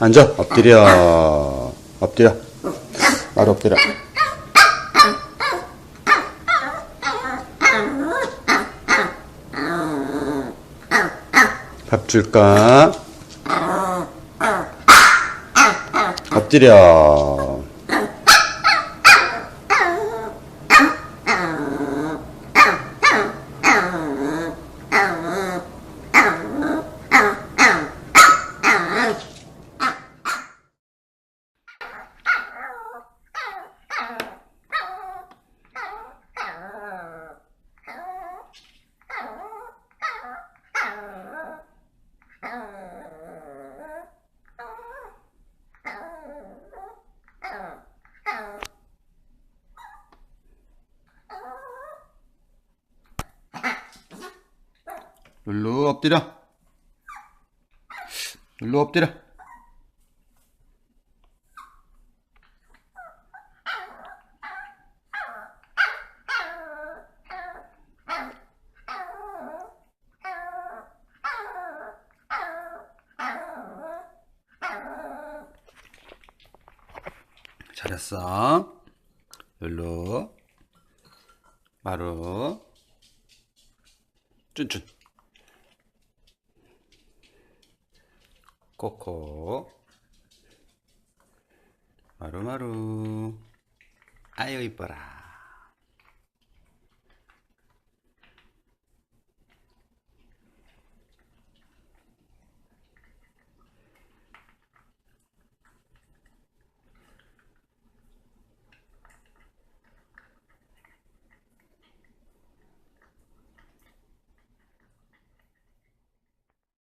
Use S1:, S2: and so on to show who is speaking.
S1: 앉아 엎드려. 엎드려. 바로 엎드려. 밥 줄까? 엎드려 룰루 엎드려. 룰루 엎드려 잘했어. 룰루 마루 쭌쭌. 코코. 마루마루. 아유 이뻐라